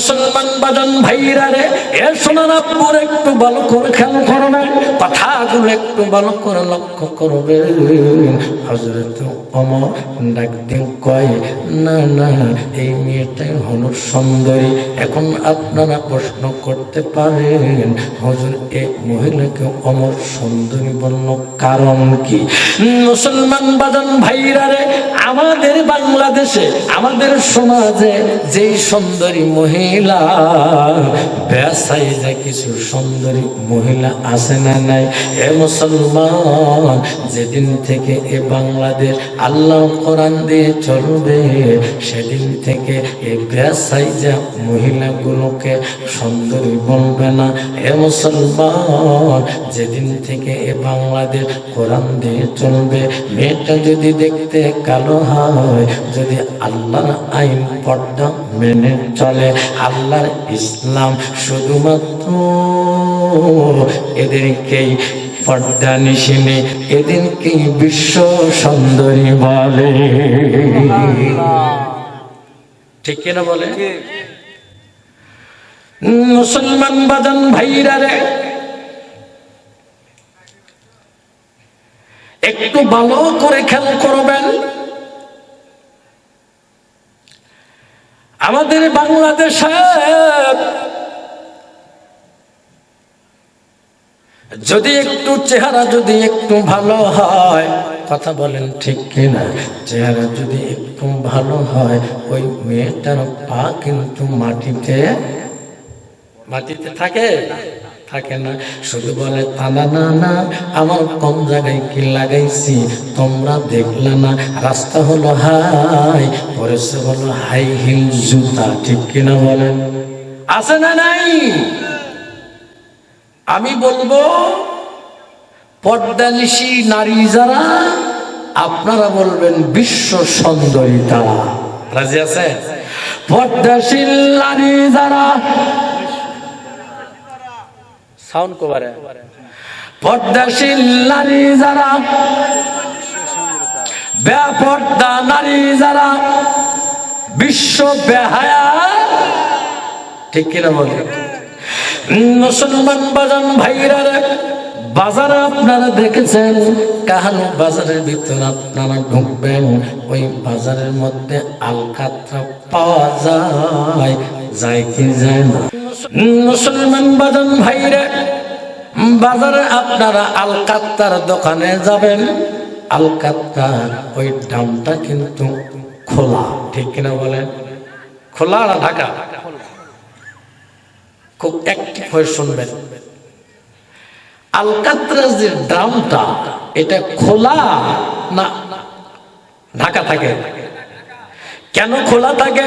মুসলমান বাজান ভাইরা রে এ শোনার একটু ভালো করে খেয়াল করবে কথাগুলো একটু ভালো করে লক্ষ্য করবে। হজরত না না কারণ কি? মুসলমান ভাইরা রে, আমাদের বাংলাদেশে, আমাদের সমাজে যেই সুন্দরী মহিলা বেসাই যে কিছু সুন্দরী মহিলা আছে না নাই? এ মুসলমান, যেদিন থেকে এ বাংলাদেশ আল্লাহ কোরআন দিয়ে চলবে, সেদিন থেকে এ বেসাই যা মহিলাগুলোকে সুন্দরী বলবে না। এ মুসলমান, যেদিন থেকে এ বাংলাদেশ কোরআন দিয়ে চলবে, মেয়েটা যদি দেখতে কালো হয়, যদি আল্লাহর আইন পর্দা মেনে চলে, আল্লাহর ইসলাম শুধুমাত্র। এদেরকেই পর্দা নিশিনে এদেরকেই বিশ্ব সুন্দরী বলে। ঠিক কিনা বলে? মুসলমান বাজান ভাইরা রে একটু ভালো করে খেয়াল করবেন। আমাদের বাংলাদেশ যদি একটু চেহারা যদি একটু ভালো হয়, কথা বলেন ঠিক কিনা? চেহারা যদি একটু ভালো হয়, ওই মেয়েটার পা কিন্তু মাটিতে মাটিতে থাকে? থাকে না। শুধু বলে তানা না না, আমার কম জায়গায় কি লাগাইছি? তোমরা দেখলে না, রাস্তা হলো হাই, পরেছে হলো হাই হিল জুতা, ঠিক কিনা বলেন? আছে না নাই? আমি বলব পর্দানিশী নারী যারা, আপনারা বলবেন বিশ্ব সুন্দরী তারা। রাজি আছে পর্দাশীল নারী যারা সাউন্ড কভারে। নারী যারা নারী যারা, বিশ্ব বেহায়া। ঠিক কিনা বলে? মুসলমান বাজান ভাইরা বাজারে আপনারা দেখেছেন? কাহানু বাজারের ভিতরে আপনারা ঢুকবেন? ওই বাজারের মধ্যে আলকাতরা পাওয়া যায় যায় কি যায় না? মুসলমান বাজান ভাইরা, বাজারে আপনারা আলকাত্তার দোকানে যাবেন। আলকাত্তা ওই দামটা কিন্তু খোলা, ঠিক কিনা বলেন? খোলা ঢাকা? খুব অ্যাক্টিভ হয়ে শুনবেন। আলকাত্রার যে ড্রামটা এটা খোলা না ঢাকা থাকে? কেন খোলা থাকে?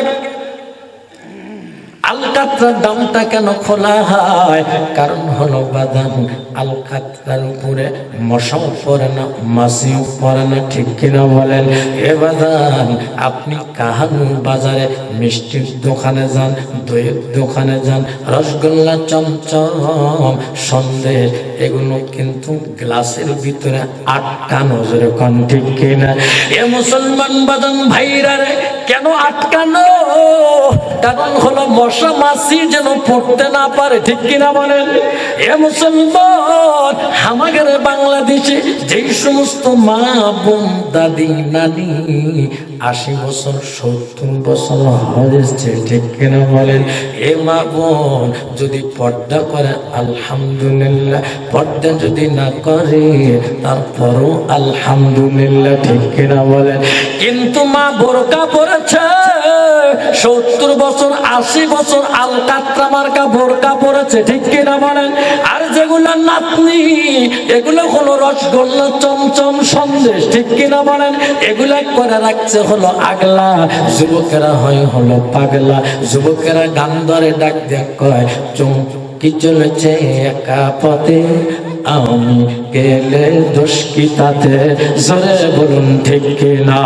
আলকাত্রার দামটা কেন খোলা হয়? কারণ হলো বাদাম আলকাত্রার উপরে, মশাও পড়ে না মাসিও পড়ে না, ঠিক কিনা বলেন? এ বাদাম, আপনি কাহানু বাজারে মিষ্টির দোকানে যান, দইয়ের দোকানে যান, রসগোল্লা চমচম, সন্দেশ, এগুলো কিন্তু গ্লাসের ভিতরে আটকানো যেরকম ঠিক কিনা? এ মুসলমান বাদাম ভাইরা রে, কেন আটকানো? কারণ হলো, মশা মাছি যেন পড়তে না পারে। ঠিক কিনা বলেন? এ মুসলমান আমাদের বাংলাদেশে যেই সমস্ত মা, বোন, দাদি, নানি আশি বছর, সত্তর বছর হয়েছে ঠিক কিনা বলেন? এ মা, বোন, যদি পর্দা করে, আলহামদুলিল্লাহ। পর্দা যদি না করে, তারপরও আলহামদুলিল্লাহ, ঠিক কিনা বলেন? কিন্তু মা বোরকা পরেছে। সত্তর বছর, আশি বছর আলকাত্রা মার্কা বোরকা পরেছে, ঠিক কিনা বলেন? আর যেগুলো নাতনি, এগুলো হলো রসগোল্লা চমচম সন্দেশ, ঠিক কিনা বলেন? এগুলা করে রাখছে হলো আগলা, যুবকেরা হয় হলো পাগলা, যুবকেরা গান ধরে ডাক দেখ কয় চুম কি চলেছে একা পথে। আমি গেলে দোষ কি তাতে? জোরে বলুন ঠিক কিনা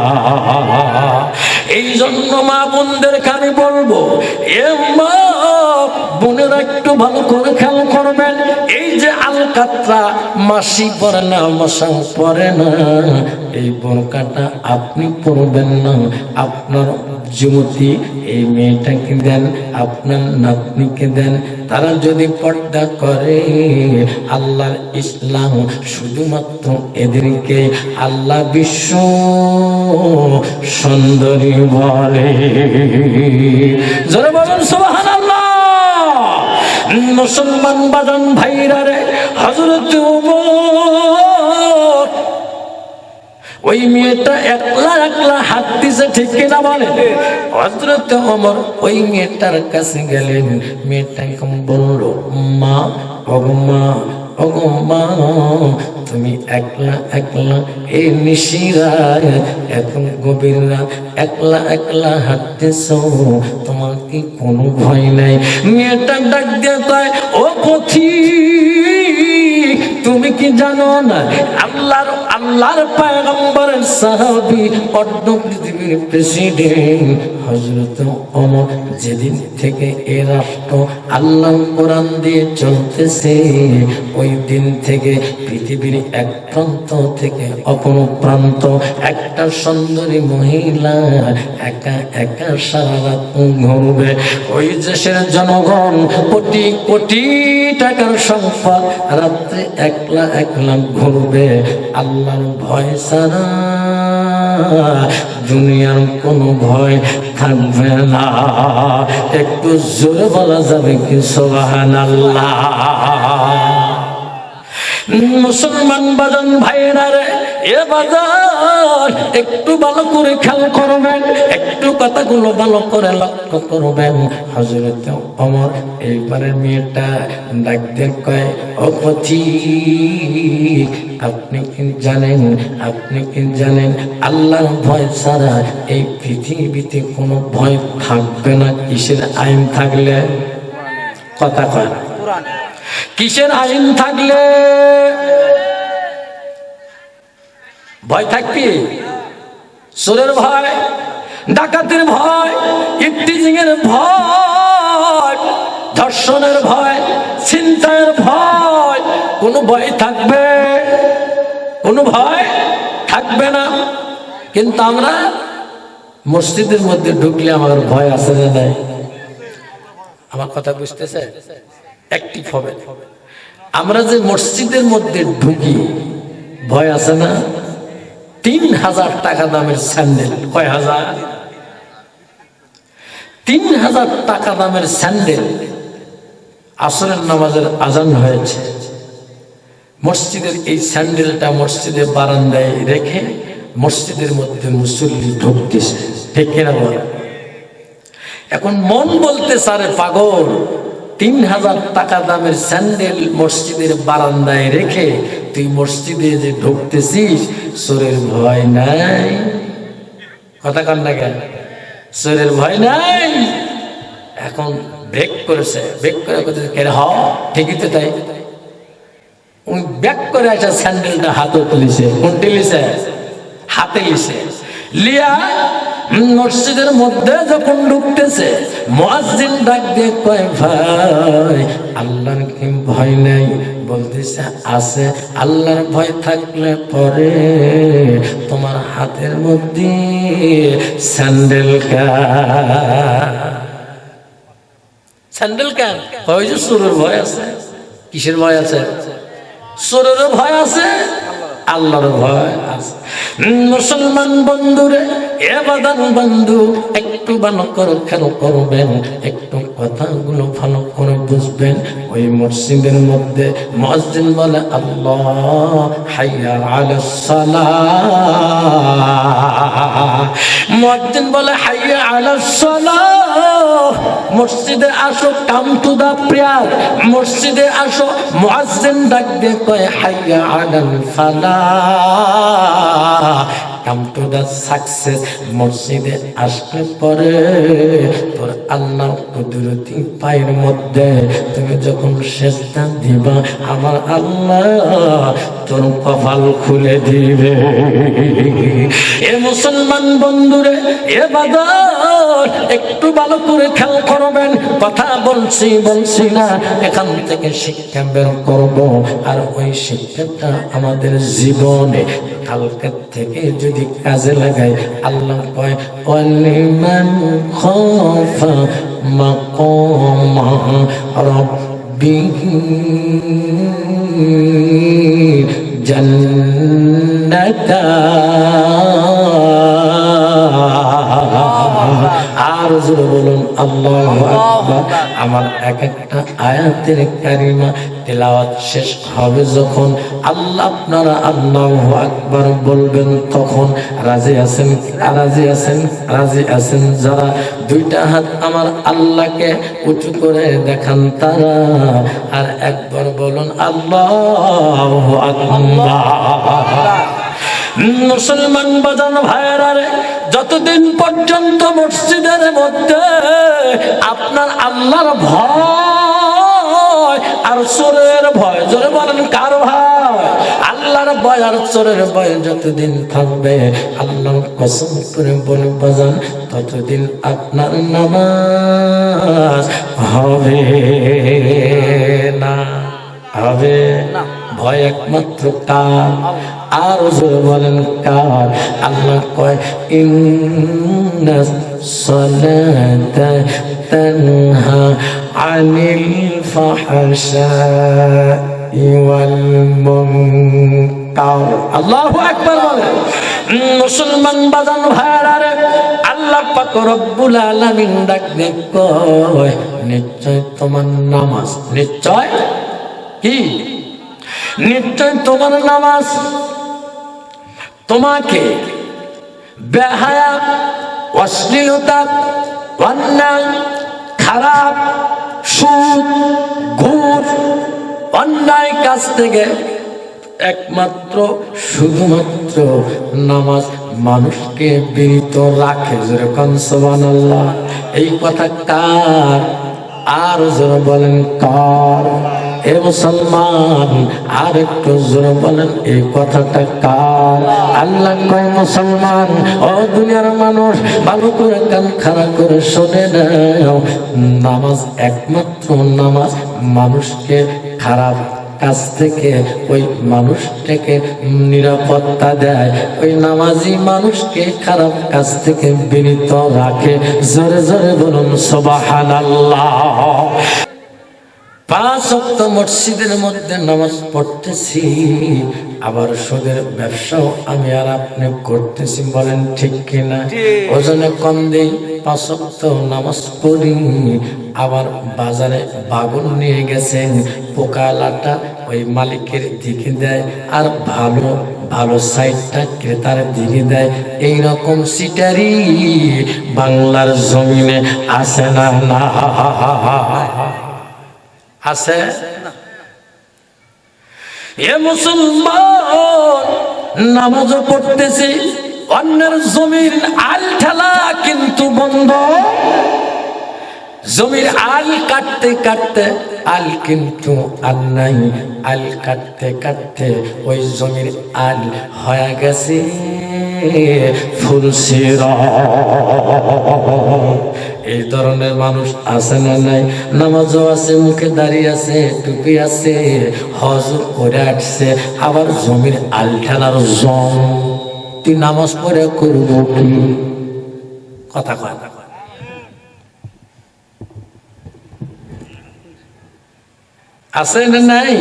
এই জন্য মা বোনদের আমি বলব, এ মা, বোনেরা একটু ভালো করে খেয়াল করবেন। এই যে আলকাত্রা মাসি পরে না মশা পরে না, এই বোরকাটা আপনি পরবেন না, আপনার যুবতী, এই মেয়েটাকে দেন, আপনার নাতনিকে দেন। তারা যদি পর্দা করে, আল্লাহর ইসলাম শুধুমাত্র এদেরকে আল্লাহ বিশ্ব সুন্দরী বলে। মুসলমান বাজন ভাইরা রে হজরত ওই মেয়েটা একলা একলা হাত দিছে ঠিক কিনা বলে হজরত অমর ওই মেয়েটার কাছে গেলেন। মেয়েটা কেমন বলল, মা অগমা অগমা তুমি একলা একলা এই নিশিরা এত গভীর একলা একলা হাঁটতেছ, তোমার কি কোনো ভয় নাই? মেয়েটা ডাক দিয়ে কয়, ও পথি তুমি কি জানো না? আল্লাহর আল্লাহর পায়গম্বরের সাহাবি অন্য পৃথিবীর প্রেসিডেন্ট। হযরত ওমর যেদিন থেকে এ রাষ্ট্র আল্লাহর কোরআন দিয়ে চলতেছে, ওই দিন থেকে পৃথিবীর এক প্রান্ত থেকে অপর প্রান্ত, একটা সুন্দরী মহিলা একা একা সারা রাত ঘুরবে ওই দেশের জনগণ কোটি কোটি টাকার সম্পদ রাত্রে একলা একলা ঘুরবে। আল্লাহর ভয় ছাড়া দুনিয়ার কোনো ভয় থাকবে না একটু জোরে বলা যাবে কি সোহান আল্লাহ মুসলমান বাদন ভাইরা রে এ বাজার একটু ভালো করে খেয়াল করবেন, একটু কথাগুলো ভালো করে লক্ষ্য করবেন। হজরত অমর এইবারের মেয়েটা ডাক কয় আপনি কি জানেন, আপনি কি জানেন, আল্লাহর ভয় ছাড়া এই পৃথিবীতে কোনো ভয় থাকবে না, কিসের আইন থাকলে? কথা কয় কিসের আইন থাকলে? ভয় থাকবি? সুরের ভয়, ডাকাতের ভয় ইফতিজিং এর ভয়, ধর্ষণের ভয় চিন্তায়ের ভয়, কোনো ভয় থাকবে? কোনো ভয় থাকবে না। কিন্তু আমরা মসজিদের মধ্যে ঢুকলে আমার ভয় আছে না নাই? আমার কথা বুঝতেছে? অ্যাক্টিভ হবে আমরা যে মসজিদের মধ্যে ঢুকি, ভয় আছে না? তিন হাজার টাকা দামের স্যান্ডেল। কয় হাজার তিন হাজার টাকা দামের স্যান্ডেল আসরের নামাজের আজান হয়েছে। মসজিদের এই স্যান্ডেলটা মসজিদের বারান্দায় রেখে মসজিদের মধ্যে মুসল্লি ঢুকতেছে। ঠিক কিনা এখন মন বলতে সারে পাগল তিন হাজার টাকা দামের স্যান্ডেল মসজিদের বারান্দায় রেখে তুই মসজিদে যে ঢুকতেছিস সোরের ভয় নাই? কথা কান না কেন? সোরের ভয় নাই? এখন ব্রেক করেছে ব্রেক করে কেন হ, ঠিকই তো তাই। উনি ব্যাক করে একটা স্যান্ডেলটা হাতে তুলিছে কোনটি লিছে, হাতে লিছে। লিয়া মসজিদের মধ্যে যখন ঢুকতেছে, মুয়াজ্জিন ডাক দিয়ে কয়, ভাই, আল্লাহর কি ভয় নেই? বলতেছে, আছে, আল্লাহর ভয় থাকলে পরে তোমার হাতের মধ্যে স্যান্ডেল স্যান্ডেল কেন ওই যে সুরের ভয় আছে। কিসের ভয় আছে? সুরের ভয় আছে আল্লাহর ভয় আছে। মুসলমান বন্ধুরে এ বাদান বন্ধু একটু ভালো করে খেয়াল করবেন একটু কথাগুলো ভালো করে বুঝবেন, ওই মসজিদের মধ্যে মসজিদ বলে, আল্লাহ হাইয়া মসজিদ বলে, হাইয়া আলা সালাহ। মসজিদে আসো, কাম টু দা প্রেয়ার। মসজিদে আসো মুয়াজ্জিন ডাক দিয়ে কয়, হাইয়া আলাল ফালাহ। কাম টু দা সাকসেস মসজিদে আসলে পরে তোর আল্লাহ কুদরতি পায়ের মধ্যে। তুমি যখন শেষটা দিবা, আমার আল্লাহ তোর কপাল খুলে দিবে। এ মুসলমান বন্ধুরে, এ বাদর, একটু ভালো করে খেয়াল করবেন। কথা বলছি বলছি না, এখান থেকে শিক্ষা বের করব। আর ওই শিক্ষাটা আমাদের জীবনে কালকে থেকে যদি যদি কাজে লাগাই আল্লাহ কয় অলিমান আর জোরে বলুন আল্লাহ আমার এক একটা আয়াতের কারিমা তেলাওয়াত শেষ হবে যখন আল্লাহ আপনারা আল্লাহ আকবার বলবেন তখন রাজি আছেন রাজি আছেন? রাজি আছেন যারা দুইটা হাত আমার আল্লাহকে উঁচু করে দেখান তারা। আর একবার বলুন আল্লাহ আকবার। মুসলমান বাজান ভাইয়েরা রে যতদিন পর্যন্ত মসজিদের মধ্যে আপনার আল্লাহর ভয় আর চোরের ভয়, জোরে বলেন কার ভয়? আল্লাহর ভয় আর চোরের ভয় যতদিন থাকবে, আল্লাহর কসম করে বলে বাজান ততদিন আপনার নামাজ হবে না। হবে ভয় একমাত্র কার? আর বলেন কার? আল্লাহ কয়, ইন্না সালাতা তানহা আনিল ফাহশাই ওয়াল মুনকার। আল্লাহু আকবার বলেন মুসলমান বাজান ভাইরা আল্লাহ পাক রব্বুল আলামিন কয়, নিশ্চয় তোমার নামাজ, নিশ্চয়? কি? নিশ্চয় তোমার নামাজ। তোমাকে বেহায়া, অশ্লীলতা, অন্যায়, খারাপ, সুদ ঘুর অন্যায় কাজ থেকে একমাত্র শুধুমাত্র নামাজ মানুষকে বিরত রাখে যেরকম সোবান এই কথা কার? আর জোরে বলেন কার? এ মুসলমান, আর একটু জোরে বলেন এই কথাটা কার? আল্লাহ কয়, মুসলমান, ও দুনিয়ার মানুষ, ভালো করে কান খারাপ করে শোনে নামাজ একমাত্র নামাজ মানুষকে খারাপ কাছ থেকে, ওই মানুষটাকে নিরাপত্তা দেয়, ওই নামাজি মানুষকে খারাপ কাছ থেকে বিনীত রাখে। জোরে জোরে বলুন সবাহান পাঁচ অক্ট মসজিদের মধ্যে নামাজ পড়তেছি আবার সুদের ব্যবসাও আমি আর আপনি করতেছি বলেন ঠিক কিনা? ওজনে কম দিই পাঁচ অক্ট নামাজ পড়ি আবার বাজারে বাগুন নিয়ে গেছেন পোকালাটা ওই মালিকের দিকে দেয় আর ভালো ভালো সাইডটা ক্রেতার দিকে দেয়। এইরকম সিটারি বাংলার জমিনে আসে না? না। আছে? এ মুসলমান নামাজও পড়তেছি অন্যের জমির আল ঠেলা কিন্তু বন্ধ। জমির আল কাটতে কাটতে আল কিন্তু আল নাই। আল কাটতে কাটতে ওই জমির আল হয়ে গেছে। ফুলসির এই ধরনের মানুষ আছে না নাই? নামাজও আছে, মুখে দাঁড়িয়ে আছে, টুপি আছে হজ করে আসছে, আবার জমির আল জম তুই নামাজ পড়ে করব কি? কথা কথা আছে না নাই?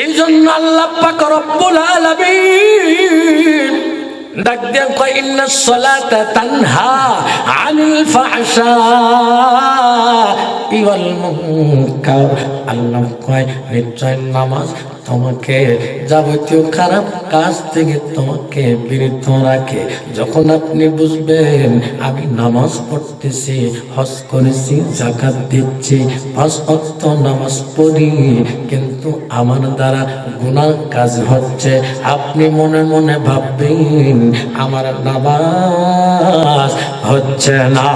এই জন্য আল্লাহ পাক রব্বুল আলামিন ডাক দিয়ে কয় ইন্না সলাতা তানহা আনিল ফাহশা ইওয়াল মুনকার। আল্লাহ কয় নিশ্চয় নামাজ তোমাকে যাবতীয় খারাপ কাজ থেকে তোমাকে বিরত রাখে। যখন আপনি বুঝবেন, আমি নামাজ পড়তেছি, হজ করেছি জাকাত দিচ্ছি, পাঁচ অক্ত নামাজ পড়ি, কিন্তু আমার দ্বারা গুনার কাজ হচ্ছে। আপনি মনে মনে ভাববেন, আমার নামাজ হচ্ছে না।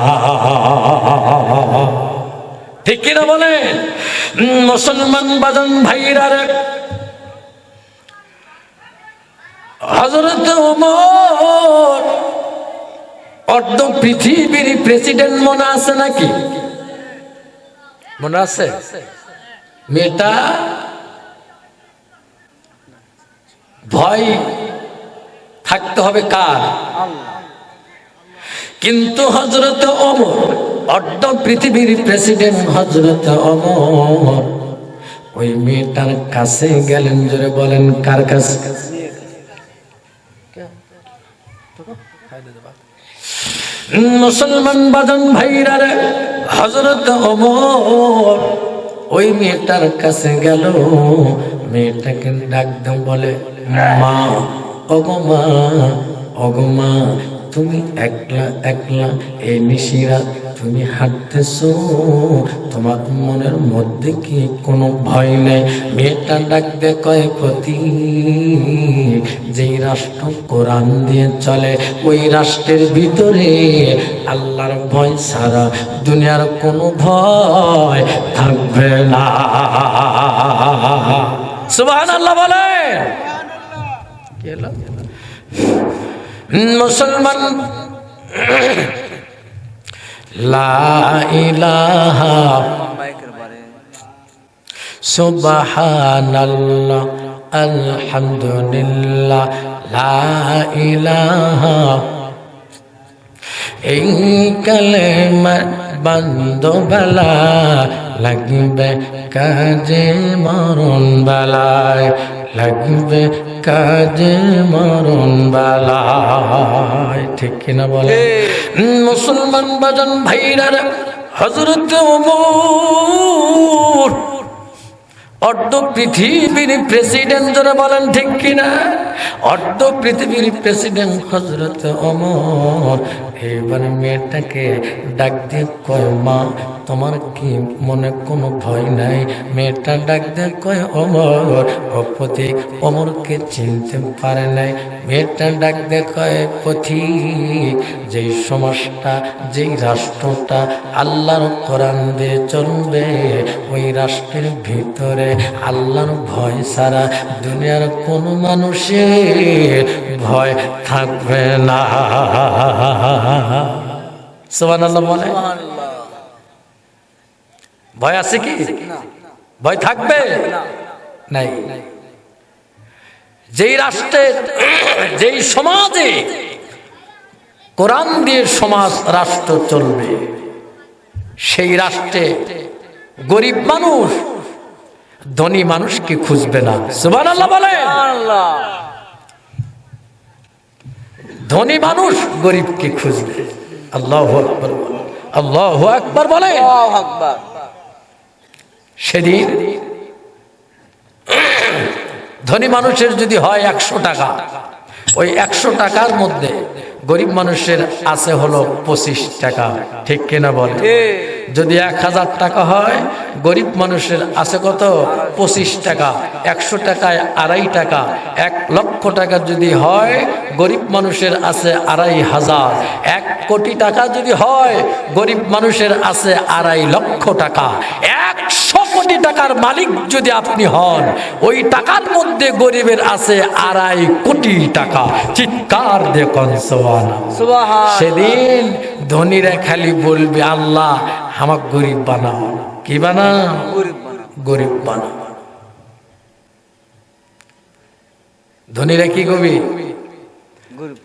ঠিক কিনা বলেন? মুসলমান বাজান ভাইরা রে হজরত ওমর, অর্ধ পৃথিবীর প্রেসিডেন্ট মনে আছে নাকি? মনে আছে? মেয়েটা ভয় থাকতে হবে কার? কিন্তু হজরত অমর অর্ধ পৃথিবীর প্রেসিডেন্ট হজরত অমর ওই মেয়েটার কাছে গেলেন, জোরে বলেন, কার কাছে? মুসলমান বাদন ভাইরা রে হজরত অমর ওই মেয়েটার কাছে গেল, মেয়েটাকে ডাক বলে, মা অগমা অগমা তুমি একলা একলা এই নিশিরা তুমি হাঁটতেছো, তোমার মনের মধ্যে কি কোনো ভয় নেই? মেয়েটা ডাক দে কয় প্রতি যেই রাষ্ট্র কোরআন দিয়ে চলে, ওই রাষ্ট্রের ভিতরে আল্লাহর ভয় ছাড়া দুনিয়ার কোনো ভয় থাকবে না। সুবহান আল্লাহ বলে মুসলমান সুবহানাল্লাহ আলহামদুলিল্লাহ লা এই কালেমা বান্ধবেলা লাগবে কাজে মরণ বেলায় লাগবে কাজে মরণ বেলায়। ঠিক কিনা বলে মুসলমান বাজন ভাইরা হজরত অর্ধ পৃথিবীর প্রেসিডেন্ট যারা বলেন, ঠিক কিনা? অর্ধ পৃথিবীর প্রেসিডেন্ট হজরত অমর এবার মেয়েটাকে ডাক দিয়ে কয়, মা তোমার কি মনে কোনো ভয় নাই? মেয়েটা ডাক দিয়ে কয়, অমর, অপতি অমরকে চিনতে পারে নাই। মেয়েটা ডাক দিয়ে কয় পথিক যেই সমাজটা, যেই রাষ্ট্রটা আল্লাহর কোরআন দিয়ে চলবে, ওই রাষ্ট্রের ভিতরে আল্লাহর ভয় ছাড়া দুনিয়ার কোনো মানুষের ভয় থাকবে না। আল্লাহ বলে। ভয় আছে কি? ভয় থাকবে? নাই। যেই রাষ্ট্রে যেই সমাজে কোরআন দিয়ে সমাজ রাষ্ট্র চলবে সেই রাষ্ট্রে গরিব মানুষ ধনী মানুষকে খুঁজবে না? সুবান আল্লাহ বলে ধনী মানুষ গরিবকে খুঁজবে। আল্লাহ আকবর আল্লাহ আকবর বলে সেদিন ধনী মানুষের যদি হয় একশো টাকা, ওই একশো টাকার মধ্যে গরিব মানুষের আছে হলো পঁচিশ টাকা, ঠিক কিনা বলে যদি এক হাজার টাকা হয়, গরিব মানুষের আছে কত? পঁচিশ টাকা, একশো টাকায় আড়াই টাকা, এক লক্ষ টাকা যদি হয়, গরিব মানুষের আছে আড়াই হাজার, এক কোটি টাকা যদি হয়, গরিব মানুষের আছে আড়াই লক্ষ টাকা টাকার মালিক যদি আপনি হন ওই টাকার মধ্যে গরিবের আছে আড়াই কোটি টাকা। চিৎকার দেখুন সোয়ানা সেদিন ধনীরা খালি বলবে আল্লাহ আমাক গরিব বানাও। কি বানাও? গরিব বানাও। ধনীরা কি কবি?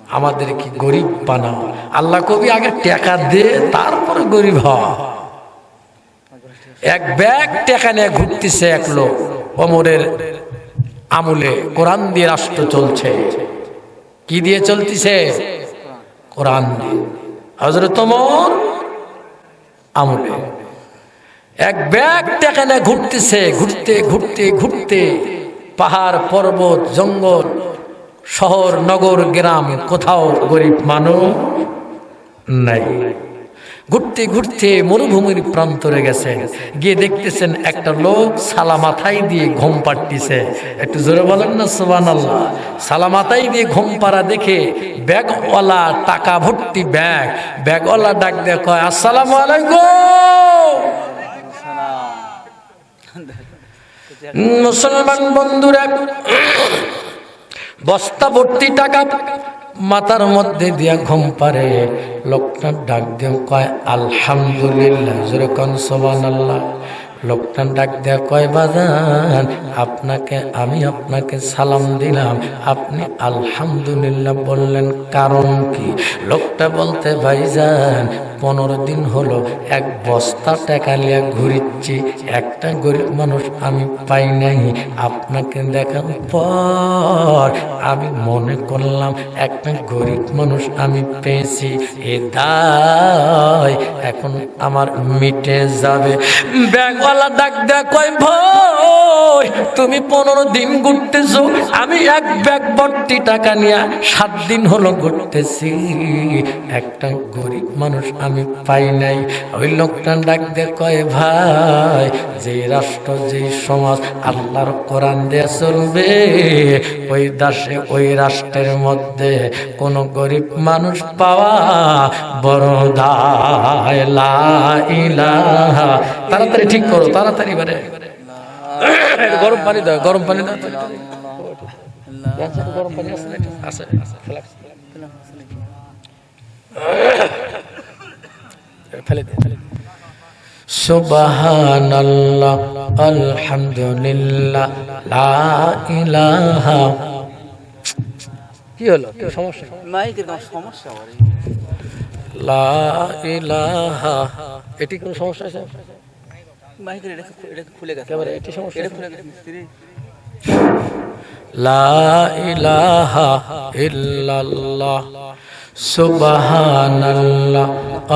আমাদের কি গরিব বানাও? আল্লাহ কবি আগে টাকা দে তারপরে গরিব হ এক ব্যাগ টাকা নিয়ে ঘুরতেছে এক লোক। অমরের আমলে কোরআন দিয়ে রাষ্ট্র চলছে। কি দিয়ে চলতেছে? কোরআন দিয়ে। হজরত ওমর আমলে। এক ব্যাগ টাকা নিয়ে ঘুরতেছে, ঘুরতে ঘুরতে ঘুরতে পাহাড়, পর্বত, জঙ্গল, শহর, নগর, গ্রাম, কোথাও গরিব মানুষ নাই। ঘুরতে ঘুরতে মরুভূমির প্রান্তরে গেছে। গিয়ে দেখতেছেন একটা লোক সালা মাথায় দিয়ে ঘুম পাড়তিছে। একটু জোরে বলেন না সোবান আল্লাহ সালা মাথায় দিয়ে ঘুম পাড়া দেখে ব্যাগওয়ালা টাকা ভর্তি ব্যাগ। ব্যাগওয়ালা ডাক দেখ আসসালাম মুসলমান বন্ধুরা, বস্তা ভর্তি টাকা মাথার মধ্যে দিয়া ঘুম পারে। লোকটা ডাক দিয়ে কয় আলহামদুলিল্লাহ। যেরকম সোবান আল্লাহ লোকটা ডাক দেয়া কয়, বাজান, আপনাকে আমি আপনাকে সালাম দিলাম। আপনি আলহামদুলিল্লাহ বললেন, কারণ কি? লোকটা বলতে, ভাইজান, পনেরো দিন হলো এক বস্তা টাকা লিয়া ঘুরিচ্ছি। একটা গরিব মানুষ আমি পাই নাই। আপনাকে দেখার পর আমি মনে করলাম, একটা গরিব মানুষ আমি পেয়েছি। এ দায় এখন আমার মিটে যাবে। ব্যাগওয়ালা ডাক দেয়া কয় তুমি পনেরো দিন আমি এক ব্যাগ ভর্তি টাকা নিয়ে সাত দিন হলো ঘুরতেছি। একটা গরিব মানুষ আমি পাই নাই। ওই লোকটা ডাক কয়, ভাই, যে রাষ্ট্র, যে সমাজ, আল্লাহর কোরআন দিয়ে চলবে, ওই দাসে ওই রাষ্ট্রের মধ্যে কোন গরিব মানুষ পাওয়া বড় দায়। তাড়াতাড়ি ঠিক করো। তাড়াতাড়ি বারে। গরম পানি দাও গরম পানি দাও। গরম পানি আছে ফেলা। ফেলে দে। কি হলো? কি সমস্যা? মাইকের কোনো সমস্যা লা ইলাহা। এটি কোনো সমস্যা আছে? মাইকের এটা এটা খুলে গেছে। একেবারে এটি সমস্যা এটা খুলে গেছে মিস্ত্রি। লা ইলাহা ইল্লাল্লাহ সুবহানাল্লাহ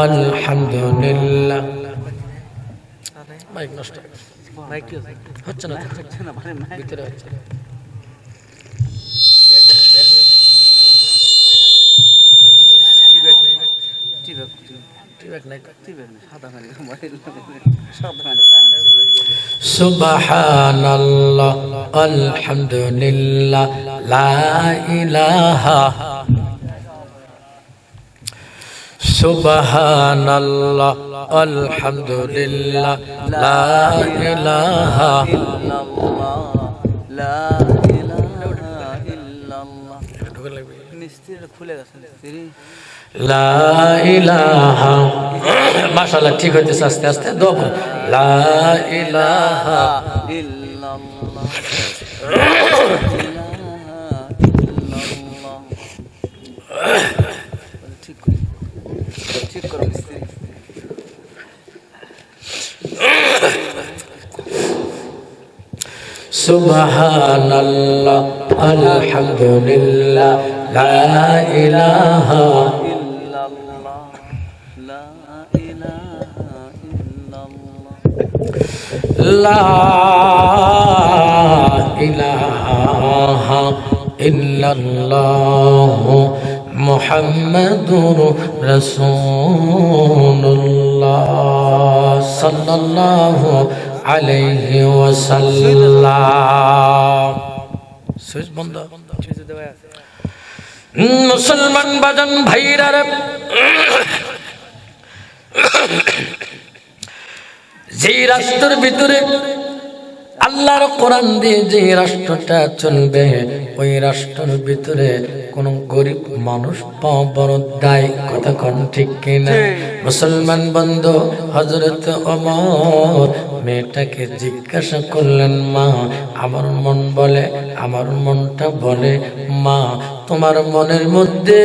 আলহামদুলিল্লাহ। মাইক নষ্ট। মাইক হচ্ছে? না হচ্ছে না মানে ভিতরে হচ্ছে সুবহানাল্লাহ আলহামদুলিল্লাহ সুবহানাল্লাহ আলহামদুলিল্লাহ খুলে গেছে মিস্ত্রি লা ইলাহা মাশাআল্লাহ ঠিক হইতেছে আস্তে আস্তে দোব লা ইলাহা ইল্লাল্লাহ ইলাহা ইল্লাল্লাহ ঠিক করো। ঠিক করো মিস্ত্রি সুবহানাল্লাহ আলহামদুলিল্লাহ লা ইলাহা মুহাম্মাদুর রাসূলুল্লাহ সাল্লাল্লাহু আলাইহি ওয়াসাল্লাম। সুইচ বন্ধ। মুসলমান বাজান ভাইরা যে রাষ্ট্রের ভিতরে আল্লাহর কোরআন দিয়ে যে রাষ্ট্রটা চলবে ওই রাষ্ট্রের ভিতরে কোন গরিব মানুষ বড় দায় কথা কোন ঠিক কিনা? মুসলমান বন্ধু হজরত অমর মেয়েটাকে জিজ্ঞাসা করলেন মা আমার মন বলে আমার মনটা বলে মা তোমার মনের মধ্যে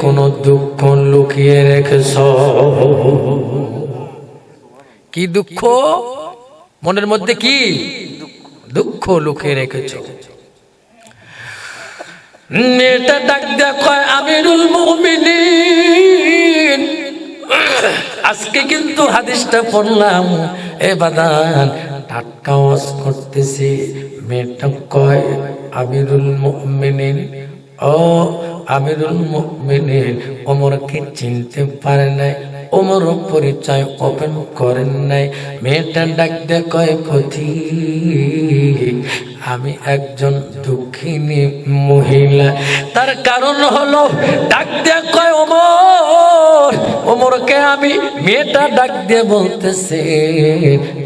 কোনো দুঃখ লুকিয়ে রেখেছ? কি দুঃখ? মনের মধ্যে কি? দুঃখ লুকিয়ে রেখেছ। মেয়েটা ডাক দেয়া কয় আমিরুল মুমিনিন। আজকে কিন্তু হাদিসটা পড়লাম, এ বাদান টাটকা ওয়াজ করতেছি। মেয়েটা কয়, আমিরুল মুমিনিন? ও, আমিরুল মুমিনিন, ওমরকে চিনতে পারে নাই। ওমর পরিচয় ওপেন করেন নাই। মেয়েটা ডাক দে কয় পথি আমি একজন দুঃখিনী মহিলা। তার কারণ হলো, ডাক দে কয়, ওমর, ওমরকে আমি মেয়েটা ডাক দিয়ে বলতেছে।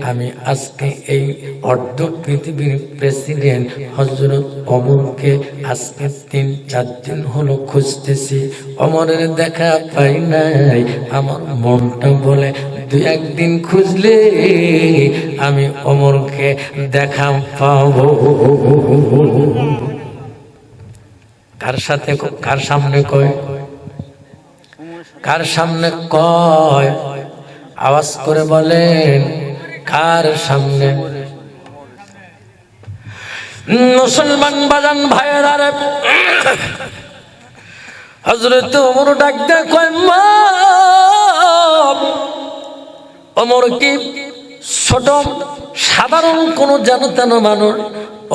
আমি আজকে এই অর্ধ পৃথিবীর প্রেসিডেন্ট হজরত অমরকে আজকে তিন, চার দিন হলো খুঁজতেছি। অমরের দেখা পাই নাই। আমার মনটা বলে দু একদিন খুঁজলে আমি অমরকে দেখা পাবো। কার সাথে কার সামনে কয়? কার সামনে কয়? আওয়াজ করে বলেন, কার সামনে? মুসলমান বাজান ভাইয়েরা রে হজরত ডাক কয়, মা অমর কি? ছোট, সাধারণ কোন জানতেন মানুষ?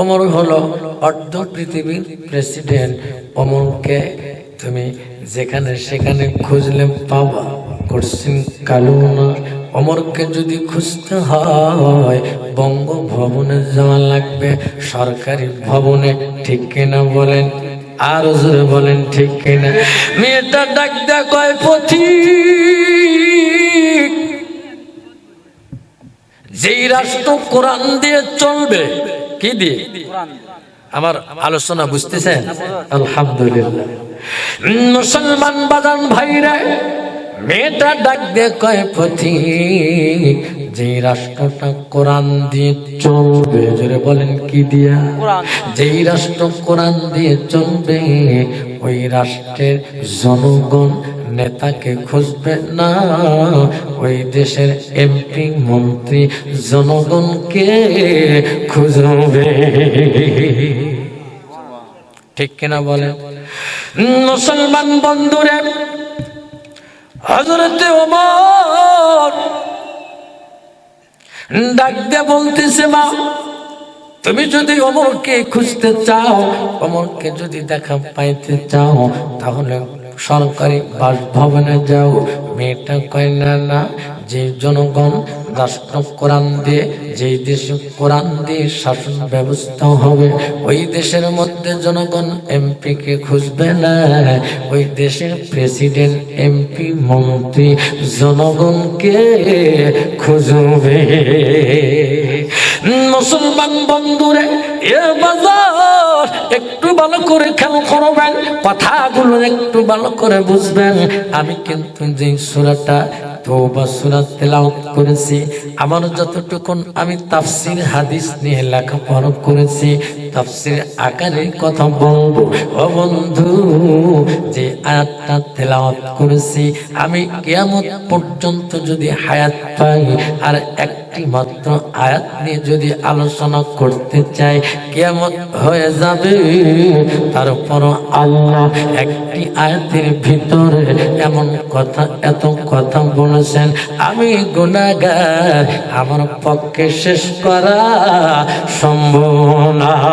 অমর হলো অর্ধ পৃথিবীর প্রেসিডেন্ট। অমরকে তুমি যেখানে সেখানে খুঁজলে পাবা করছেন কালু না অমরকে যদি খুঁজতে হয়, বঙ্গভবনে যাওয়া লাগবে। সরকারি ভবনে ঠিক কিনা বলেন? আর বলেন ঠিক কিনা? মেয়েটা ডাক দেয়া কয় পথিক যেই রাষ্ট্র কোরআন দিয়ে চলবে, কি দিয়ে? আমার আলোচনা বুঝতেছেন? আলহামদুলিল্লাহ। মুসলমান ভাইরা, মেয়েটা ডাক দিয়ে কয় পথি যে রাষ্ট্রটা কোরআন দিয়ে চলবে, জোরে বলেন কি দিয়া? যেই রাষ্ট্র কোরআন দিয়ে চলবে, ওই রাষ্ট্রের জনগণ নেতাকে খুঁজবে না। ওই দেশের এমপি, মন্ত্রী, জনগণকে খুঁজবে। ঠিক কিনা বলে মুসলমান বন্ধুরে হজরতে ডাক দিয়ে বলতেছে, মা, তুমি যদি অমরকে খুঁজতে চাও অমরকে যদি দেখা পাইতে চাও, তাহলে সরকারি বাসভবনে যাও। মেয়েটা কয়, না যে জনগণ রাষ্ট্র কোরআন দিয়ে যেই দেশে কোরআন দিয়ে শাসন ব্যবস্থা হবে, ওই দেশের মধ্যে জনগণ এমপি কে খুঁজবে না। ওই দেশের প্রেসিডেন্ট, এমপি, মন্ত্রী জনগণকে খুঁজবে। মুসলমান বাজার একটু ভালো করে খেয়াল করবেন, কথাগুলো একটু ভালো করে বুঝবেন। আমি কিন্তু যে সুরাটা করেছি, আমার যতটুকুন আমি তাফসির, হাদিস নিয়ে লেখাপড়া করেছি তাফসির আকারে কথা বলব। ও বন্ধু, যে আয়াতটা তেলাওয়াত করেছি, আমি কিয়ামত পর্যন্ত যদি হায়াত পাই, আর একটি মাত্র আয়াত নিয়ে যদি আলোচনা করতে চাই কেমন হয়ে যাবে। তারপর আল্লাহ একটি আয়াতের ভিতরে এমন কথা, এত কথা বলেছেন, আমি গুণাগার আমার পক্ষে শেষ করা সম্ভব না।